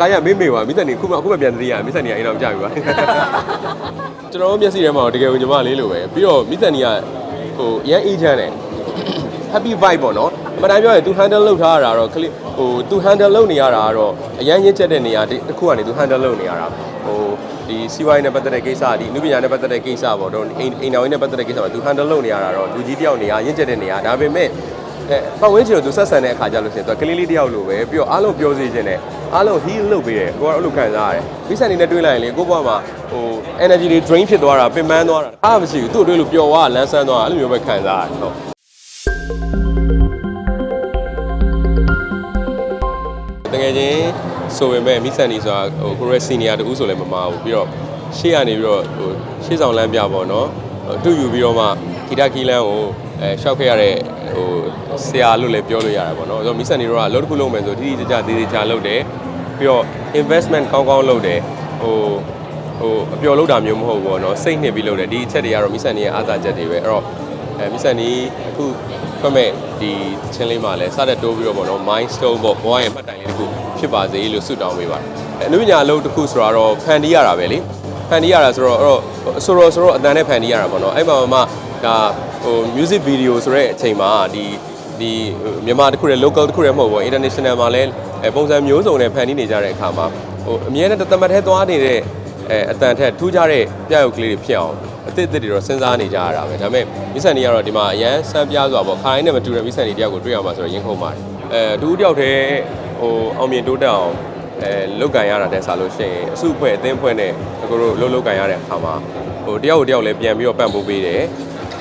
ကာရမေးမေးပါမိသက်နေခုမှအခုမှပြန်သတိရမိသက်နေကအိမ်တော်ကြာပြီပါကျွန်တော်တို့မျက်စိထဲမှာတော့တကယ်ကိုညီမလေးလိုပဲပြီးတော့မိသက်နေကဟိုရန်အေးချမ်းတယ် happy vibe ပေါ့နော်အမှန်တမ်းပြောရင်သူ handle လုပ်ထားရတာတော့ clip ဟိုသူ handle လုပ်နေရတာကတော့အရန်ရင့်ချက်တဲ့နေရာတစ်ခုကနေသူ handle လုပ်နေရတာဟိုဒီစီးပွားရေးနဲ့ပတ်သက်တဲ့ကိစ္စဒီလူပညာနဲ့ပတ်သက်တဲ့ကိစ္စပေါ့တော့အိမ်အိမ်တော်ရေးနဲ့ပတ်သက်တဲ့ကိစ္စပေါ့သူ handle လုပ်နေရတာတော့လူကြီးတယောက်နေရာရင့်ချက်တဲ့နေရာဒါပေမဲ့ အဲပတ်ဝန်းကျင်ကိုသူဆက်ဆံတဲ့အခါကျလို့ရှိရင်သူကကလေးလေးတယောက်လိုပဲပြီးတော့အားလုံးပြောစီခြင်းနဲ့အားလုံး heal လုပ်ပေးတယ်ကိုကတော့အဲ့လိုခံစားရတယ်ပြီးဆက်နေတဲ့တွေးလိုက်ရင်လေကိုဘွားမှာဟို energy တွေ drain ဖြစ်သွားတာပင်ပန်းသွားတာအားမရှိဘူးသူ့တွေးလို့ပျော်သွားလန်းဆန်းသွားအဲ့လိုမျိုးပဲခံစားရတယ်ဟုတ်တကယ်ချင်းဆိုပေမဲ့မိဆန်နီဆိုတာဟိုကိုရဲစီနီယာတူဆိုလည်းမမဘူးပြီးတော့ရှေ့ကနေပြီးတော့ဟိုရှေ့ဆောင်လမ်းပြပေါ့နော်ဟိုတူယူပြီးတော့မှဂီတကီလန်းကိုအဲရှောက်ခဲ့ရတဲ့ ဟိုဆရာလို့လည်းပြောလို့ရတာပေါ့နော်အဲ့တော့မိဆန်နီတို့ကအလုပ်တစ်ခုလုပ်မယ်ဆိုတိတိကျကျသေးသေးချာလုပ်တယ်ပြီးတော့ investment ကောင်းကောင်းလုပ်တယ်ဟိုဟိုအပျော်လုပ်တာမျိုးမဟုတ်ဘူးပေါ့နော်စိတ်နှစ်ပြီးလုပ်တယ်ဒီအချက်တွေကတော့မိဆန်နီရဲ့အားသာချက်တွေပဲအဲ့တော့အဲမိဆန်နီအခုဖွင့်မဲ့ဒီချင်းလေးမှာလည်းစတဲ့တိုးပြီးတော့ပေါ့နော် milestone ပေါ့ဘဝရဲ့မှတ်တိုင်လေးတစ်ခုဖြစ်ပါစေလို့ဆုတောင်းပေးပါတယ်အဲအနုပညာအလုပ်တစ်ခုဆိုတာတော့ဖန်တီးရတာပဲလေဖန်တီးရတာဆိုတော့အဲ့တော့ဆိုတော့ဆိုတော့အတန်နဲ့ဖန်တီးရတာပေါ့နော်အဲ့မှာမှဒါ ဟို music video ဆိုတဲ့အချိန်မှာဒီဒီမြန်မာတစ်ခုရဲ့ local တစ်ခုရဲ့မဟုတ်ဘူး international မှာလည်းအဲပုံစံမျိုးစုံနဲ့ဖန်တီးနေကြတဲ့အခါမှာဟိုအမြဲတမ်းတမတ်ထဲသွားနေတဲ့အဲအတန်ထက်ထူးခြားတဲ့ပြရုပ်ကလေးတွေဖြစ်အောင်အသစ်အသစ်တွေတော့စဉ်းစားနေကြရတာပဲဒါပေမဲ့မိဆန်နီကတော့ဒီမှာအရန်စမ်းပြားစွာပေါ့ခါတိုင်းနဲ့မတူတဲ့မိဆန်နီတယောက်ကိုတွေ့ရမှာဆိုတော့ရင်ခုန်ပါတယ်အဲတူတယောက်တည်းဟိုအောင်မြင်တိုးတက်အောင်အဲလုတ်ကန်ရတာတဲ့စားလို့ရှိရင်အစုအဖွဲ့အသင်းအဖွဲ့နဲ့အခုတို့လှုပ်လှုပ်ကန်ရတဲ့အခါမှာဟိုတယောက်ကိုတယောက်လည်းပြန်ပြီးတော့ပံ့ပိုးပေးတယ်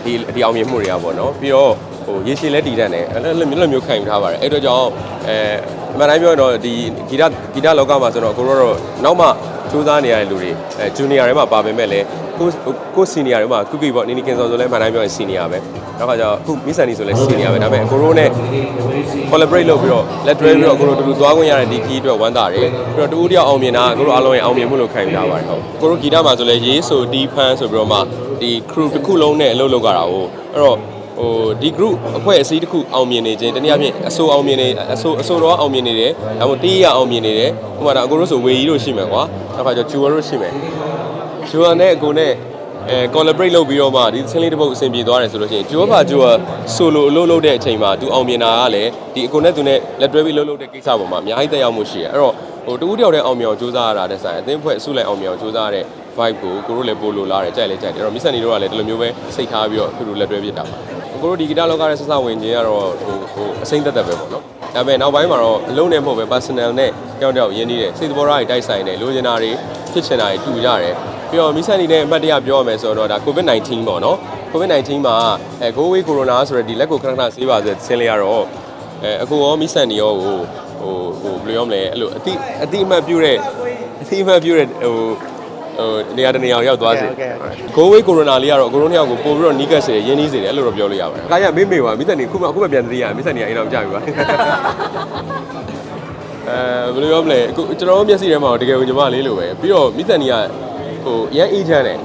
ဒီဒီအောင်မြင်မှုတွေကပေါ့နော်ပြီးတော့ဟိုရေရှည်လည်းတည်တတ်တယ်အဲ့လိုမျိုးလိုမျိုးခံယူထားပါတယ်အဲ့တော့ကြောင့်အဲအမှန်တိုင်းပြောရင်တော့ဒီဂီတဂီတလောကမှာဆိုတော့ကိုတို့တော့နောက်မှစူးစမ်းနေရတဲ့လူတွေအဲဂျူနီယာတွေမှာပါပေမဲ့လည်း ကိုကိုစီနီယာတွေမှာကုကီပေါ့နီနီကင်ဆာဆိုလည်းမှန်တိုင်းပြောရင်စီနီယာပဲနောက်ကကျတော့အခုမီဆန်နီဆိုလည်းစီနီယာပဲဒါပေမဲ့ကိုရိုနဲ့ collaborate လုပ်ပြီးတော့လက်တွဲပြီးတော့ကိုရိုတူတူသွားခွင့်ရတဲ့ဒီခီးအတွက်ဝမ်းသာတယ်ပြီးတော့တူဦးတယောက်အောင်မြင်တာကိုရိုအားလုံးရဲ့အောင်မြင်မှုလို့ခံယူထားပါတယ်ဟုတ်ကိုရိုဂီတမှာဆိုလည်းရေးဆိုဒီဖန်ဆိုပြီးတော့မှဒီ crew တစ်ခုလုံးနဲ့အလုပ်လုပ်ကြတာကိုအဲ့တော့ဟိုဒီ group အဖွဲ့အစည်းတစ်ခုအောင်မြင်နေခြင်းတနည်းအားဖြင့်အဆိုအောင်မြင်နေအဆိုအဆိုတော့အောင်မြင်နေတယ်ဒါမှမဟုတ်တေးရအောင်မြင်နေတယ်ဥပမာတော့အကိုတို့ဆိုဝေကြီးတို့ရှိမယ်ကွာနောက်ခါကျဂျူဝါတို့ရှိမယ် ဂျူဝါနဲ့အကိုနဲ့အဲ collaborate လုပ်ပြီးတော့မှဒီသင်းလေးတစ်ပုတ်အဆင်ပြေသွားတယ်ဆိုလို့ရှိရင်ဂျူဝါပါဂျူဝါဆိုလိုအလုပ်လုပ်တဲ့အချိန်မှာသူအောင်မြင်တာကလည်းဒီအကိုနဲ့သူနဲ့လက်တွဲပြီးလုပ်လုပ်တဲ့ကိစ္စပေါ်မှာအများကြီးတက်ရောက်မှုရှိတယ်အဲ့တော့ဟိုတူဦးတယောက်တည်းအောင်မြင်အောင်စူးစမ်းရတာတဲ့ဆိုင်အသင်းဖွဲ့အစုလိုက်အောင်မြင်အောင်စူးစမ်းရတဲ့ vibe ကိုကိုတို့လည်းပို့လို့လာတယ်ကြိုက်လည်းကြိုက်တယ်အဲ့တော့မစ္စန်နီတို့ကလည်းဒီလိုမျိုးပဲစိတ်ထားပြီးတော့သူတို့လက်တွဲဖြစ်တာပါကိုတို့ဒီဂီတလောကရဲ့ဆက်စဝင်ခြင်းကတော့ဟိုဟိုအစိမ့်သက်သက်ပဲပေါ့နော်ဒါပေမဲ့နောက်ပိုင်းမှာတော့အလုံးနဲ့မဟုတ်ပဲ personal နဲ့ကြောက်ကြောက်ရင်းနှီးတယ်စိတ်သဘောထားတွေတိုက်ဆိုင်တယ်လိုချင်တာတွေဖြစ်ချင်တာတွေတူကြတယ် ပြီးတော့မစ္စန်နီနဲ့အမှတ်တရပြောရမယ်ဆိုတော့ဒါ COVID-19 ပေါ့နော် COVID-19 မှာအဲ go away corona ဆိုတဲ့ဒီလက်ကိုခဏခဏဆေးပါဆိုတဲ့ဆင်းလေးကတော့အဲအခုရောမစ္စန်နီရောဟိုဟိုဟိုဘယ်လိုရောမလဲအဲ့လိုအတိအတိအမှတ်ပြုတဲ့အတိအမှတ်ပြုတဲ့ဟိုဟိုနေရာတနေရာကိုရောက်သွားစေ။ Go away corona လေးကတော့ကိုရိုနာကိုပို့ပြီးတော့နီးကပ်စေရင်းနှီးစေတယ်အဲ့လိုတော့ပြောလို့ရပါတယ်။ကာရမေးမေးပါမိသက်နေခုမှအခုမှပြန်သတိရမိသက်နေအိမ်တော်ကြာပြီပါ။အဲဘယ်လိုပြောမလဲအခုကျွန်တော်တို့မျက်စိထဲမှာတော့တကယ်ကိုညီမလေးလိုပဲပြီးတော့မိသက်နေက ဟိုရန်အေးချမ်းတယ်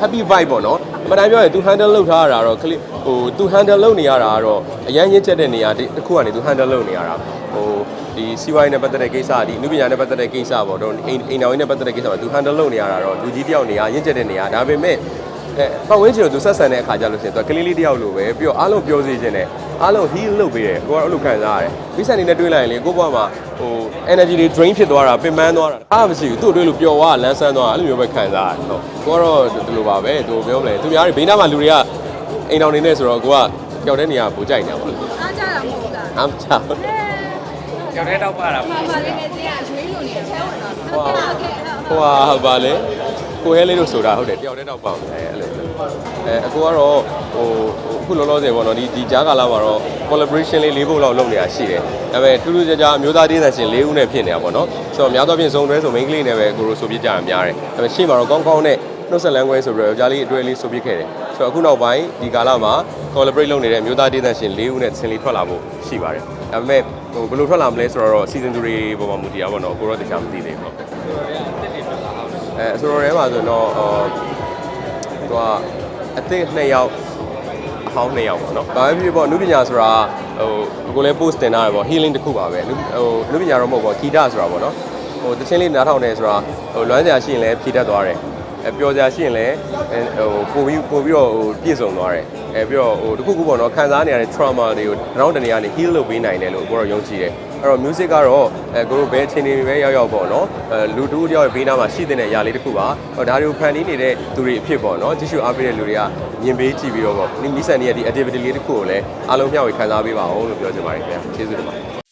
happy vibe ပေါ့နော်အမှန်တမ်းပြောရင်သူ handle လုပ်ထားရတာတော့ clip ဟိုသူ handle လုပ်နေရတာကတော့အရန်ရင့်ချက်တဲ့နေရာတစ်ခုကနေသူ handle လုပ်နေရတာဟိုဒီစီးပွားရေးနဲ့ပတ်သက်တဲ့ကိစ္စဒီလူပညာနဲ့ပတ်သက်တဲ့ကိစ္စပေါ့တော့အိမ်အိမ်တော်ရေးနဲ့ပတ်သက်တဲ့ကိစ္စမှာသူ handle လုပ်နေရတာတော့လူကြီးတယောက်နေရာရင့်ချက်တဲ့နေရာဒါပေမဲ့ အဲပတ်ဝန်းကျင်ကိုသူဆက်ဆံတဲ့အခါကျလို့ရှိရင်သူကကလေးလေးတယောက်လိုပဲပြီးတော့အားလုံးပြောစီခြင်းနဲ့အားလုံး heal လုပ်ပေးတယ်ကိုကတော့အဲ့လိုခံစားရတယ်ပြီးဆန်နေတဲ့တွေးလိုက်ရင်လေကိုဘွားမှာဟို energy တွေ drain ဖြစ်သွားတာပင်ပန်းသွားတာအားမရှိဘူးသူ့တွေးလို့ပျော်သွားလန်းဆန်းသွားအဲ့လိုမျိုးပဲခံစားရတယ်ဟုတ်ကိုကတော့ဒီလိုပါပဲသူပြောမလဲသူများတွေဘေးနားမှာလူတွေကအိမ်တော်နေနေဆိုတော့ကိုကကြောက်တဲ့နေရာကိုကြိုက်နေတာပေါ့အားကြတာမဟုတ်ဘူးလားအားမချဘူးကျောင်းထဲတောက်ပါတာပါပါလေးနဲ့ချင်းကရွေးလို့နေတယ်ဆဲဝင်တော့ဟိုဟာဟုတ်ကဲ့ဟိုဟာဟုတ်ပါလေ ကိုဟဲလေးတို့ဆိုတာဟုတ်တယ်တယောက်တည်းတော့ပေါ့အဲအဲ့လိုအဲအကိုကတော့ဟိုအခုလောလောဆယ်ပေါ့နော်ဒီဒီကြားကာလမှာတော့ collaboration လေး၄ခုလောက်လုပ်နေတာရှိတယ်ဒါပေမဲ့ထူးထူးခြားခြားအမျိုးသားဒေသရှင်၄ဦးနဲ့ဖြစ်နေတာပေါ့နော်ဆိုတော့များသောအားဖြင့်စုံတွဲဆို main ကလေးနဲ့ပဲကိုရိုဆိုပြကြရများတယ်ဒါပေမဲ့ရှေ့မှာတော့ကောင်းကောင်းနဲ့နှုတ်ဆက်လမ်းခွဲဆိုပြီးတော့ကြားလေးအတွဲလေးဆိုပြခဲ့တယ်ဆိုတော့အခုနောက်ပိုင်းဒီကာလမှာ collaborate လုပ်နေတဲ့အမျိုးသားဒေသရှင်၄ဦးနဲ့ဆင်လီထွက်လာဖို့ရှိပါတယ်ဒါပေမဲ့ဟိုဘယ်လိုထွက်လာမလဲဆိုတော့ season 2တွေပေါ်မှာမူတည်တာပေါ့နော်ကိုရောတခြားမသိသေးဘူးပေါ့အဲ အဆိုတော်ထဲမှာဆိုတော့အော်သူကအသစ်နှစ်ယောက်အဟောင်းနှစ်ယောက်ပေါ့နော်။ဒါပဲဖြစ်ဖြစ်ပေါ့နုပညာဆိုတာဟိုကိုလည်း post တင်ထားရပေါ့ healing တစ်ခုပါပဲ။နုဟိုနုပညာတော့မဟုတ်ပေါ့ဂီတဆိုတာပေါ့နော်။ဟိုတချင်းလေးနားထောင်နေဆိုတာဟိုလွမ်းစရာရှိရင်လည်းဖြည့်တတ်သွားတယ်အဲပျော်စရာရှိရင်လည်းဟိုပို့ပြီးပို့ပြီးတော့ဟိုပြည့်စုံသွားတယ် အဲပြီးတော့ဟိုတခုခုပေါ့နော်ခံစားနေရတဲ့ trauma တွေကိုနောက်တနေရာနေ heal လုပ်ပေးနိုင်တယ်လို့ကိုတော့ယုံကြည်တယ်အဲ့တော့ music ကတော့အဲကိုတို့ဘယ်အချိန်တွေပဲရောက်ရောက်ပေါ့နော်အဲလူတူတယောက်ရဲ့ဘေးနားမှာရှိတဲ့အရာလေးတစ်ခုပါဟိုဒါတွေကိုဖန်တီးနေတဲ့သူတွေအဖြစ်ပေါ့နော်ကြည့်ရှုအားပေးတဲ့လူတွေကမြင်ပေးကြည့်ပြီးတော့ပေါ့မိဆန်နေရဲ့ဒီ activity လေးတစ်ခုကိုလည်းအားလုံးမျှဝေခံစားပေးပါအောင်လို့ပြောချင်ပါတယ်ခင်ဗျာကျေးဇူးတင်ပါတယ်